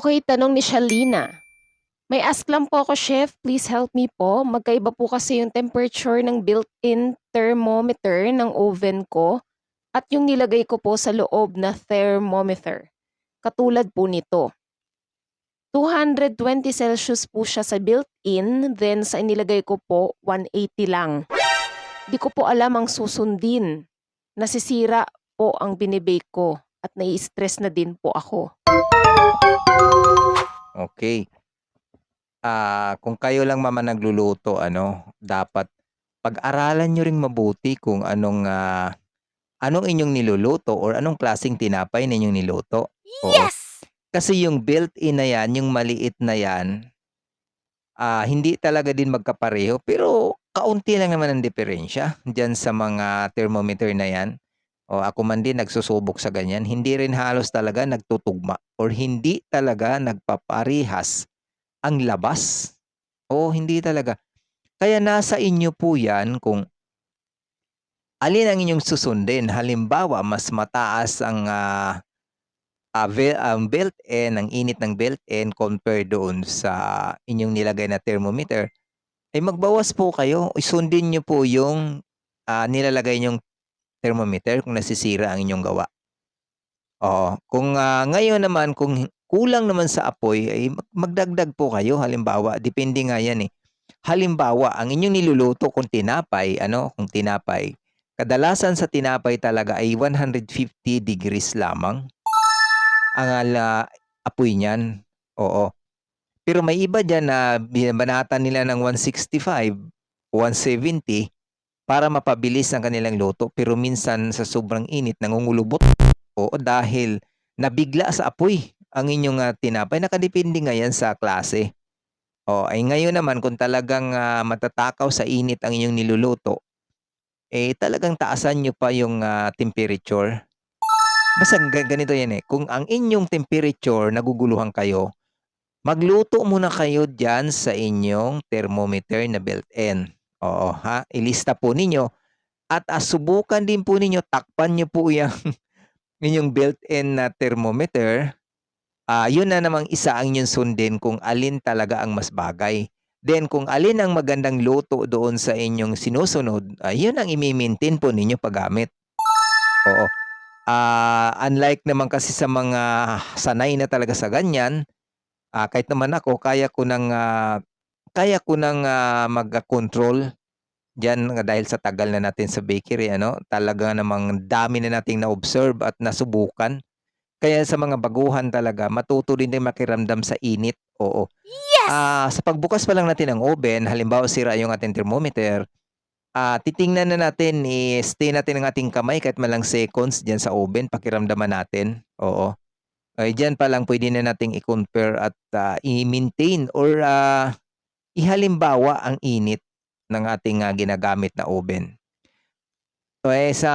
Okay, tanong ni Shalina. May ask lang po ako, chef. Please help me po. Magkaiba po kasi yung temperature ng built-in thermometer ng oven ko at yung nilagay ko po sa loob na thermometer. Katulad po nito. 220 Celsius po siya sa built-in, then sa inilagay ko po, 180 lang. Di ko po alam ang susundin. Nasisira po ang binibake ko at nai-stress na din po ako. Okay. Ah, kung kayo lang mama nagluluto ano, dapat pag-aralan niyo ring mabuti kung anong, ah, anong inyong niluluto or anong klaseng tinapay na inyong niluto. Oo. Yes! Kasi yung built-in na yan, yung maliit na yan, ah, hindi talaga din magkapareho pero kaunti lang naman ang diferensya diyan sa mga thermometer na yan. O ako man din nagsusubok sa ganyan, hindi rin halos talaga nagtutugma or hindi talaga nagpaparehas ang labas. Oo, hindi talaga. Kaya nasa inyo po yan kung alin ang inyong susundin. Halimbawa, mas mataas ang ah, ve- ang built-in, ang init ng built-in compare doon sa inyong nilagay na thermometer, ay magbawas po kayo. Isundin nyo po yung ah, nilalagay nyong thermometer kung nasisira ang inyong gawa. Oo. Kung ah, ngayon naman, kung kulang naman sa apoy, ay mag- magdagdag po kayo. Halimbawa, depende nga yan eh. Halimbawa, ang inyong niluluto kung tinapay, ano, kung tinapay, kadalasan sa tinapay talaga ay 150 degrees lamang ang ala, apoy niyan. Oo. Pero may iba dyan na binabanatan nila ng 165, 170 para mapabilis ang kanilang luto. Pero minsan sa sobrang init, nangungulubot. Oo, dahil nabigla sa apoy ang inyong ah, tinapay. Nakadepende nga yan sa klase. O, ay ngayon naman kung talagang ah, matatakaw sa init ang inyong niluluto, eh talagang taasan nyo pa yung ah, temperature. Basta ga- ganito yan eh. Kung ang inyong temperature naguguluhan kayo, magluto muna kayo dyan sa inyong thermometer na built-in. Oo ha, ilista po ninyo. At ah, subukan din po ninyo, takpan nyo po yung inyong built-in na thermometer. Ah, yun na namang isa ang inyong sundin kung alin talaga ang mas bagay. Then kung alin ang magandang luto doon sa inyong sinusunod, ah, yun ang imi-maintain po ninyo paggamit. Oo. Ah, unlike naman kasi sa mga sanay na talaga sa ganyan, ah, kahit naman ako kaya ko nang ah, kaya ko nang ah, mag-control diyan dahil sa tagal na natin sa bakery ano, talaga namang dami na nating na-observe at nasubukan. Kaya sa mga baguhan talaga matuto din din makiramdam sa init. Oo. Yes! Ah, sa pagbukas pa lang natin ng oven, halimbawa sira yung ating thermometer, ah, titingnan na natin, i-stay natin ang ating kamay kahit malang seconds diyan sa oven, pakiramdaman natin. Oo. Ay diyan pa lang pwede na nating i-compare at ah, i-maintain or ah, ihalimbawa ang init ng ating ah, ginagamit na oven. So, eh, sa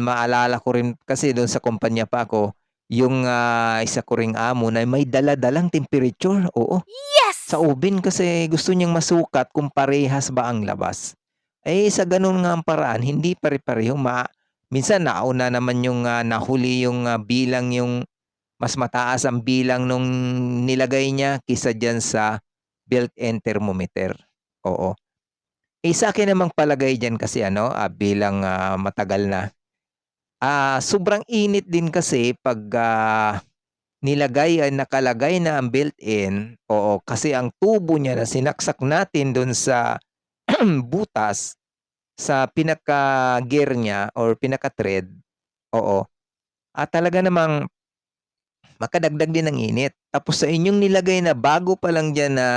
maalala ko rin kasi doon sa kumpanya pa ako, yung ah, isa ko ring amo na may dala-dalang temperature. Oo. Yes! Sa oven kasi gusto niyang masukat kung parehas ba ang labas. Eh sa ganun nga ang paraan, hindi pare-pareho. Ma minsan nauna naman yung ah, nahuli yung ah, bilang yung mas mataas ang bilang nung nilagay niya kisa dyan sa built-in thermometer. Oo. Eh sa akin namang palagay dyan kasi ano, ah, bilang ah, matagal na. Ah, sobrang init din kasi pag ah, nilagay ay nakalagay na ang built-in, oo, kasi ang tubo niya na sinaksak natin doon sa butas sa pinaka-gear niya or pinaka-thread, oo, at talaga namang makadagdag din ng init. Tapos sa inyong nilagay na bago pa lang diyan na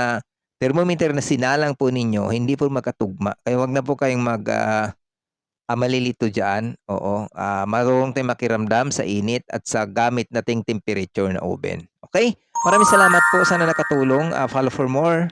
thermometer na sinalang po ninyo, hindi po makatugma. Kaya wag na po kayong mag ah, ah, malilito diyan. Oo, ah, marunong tayong makiramdam sa init at sa gamit nating temperature na oven. Okay? Maraming salamat po. Sana nakatulong. Ah, follow for more.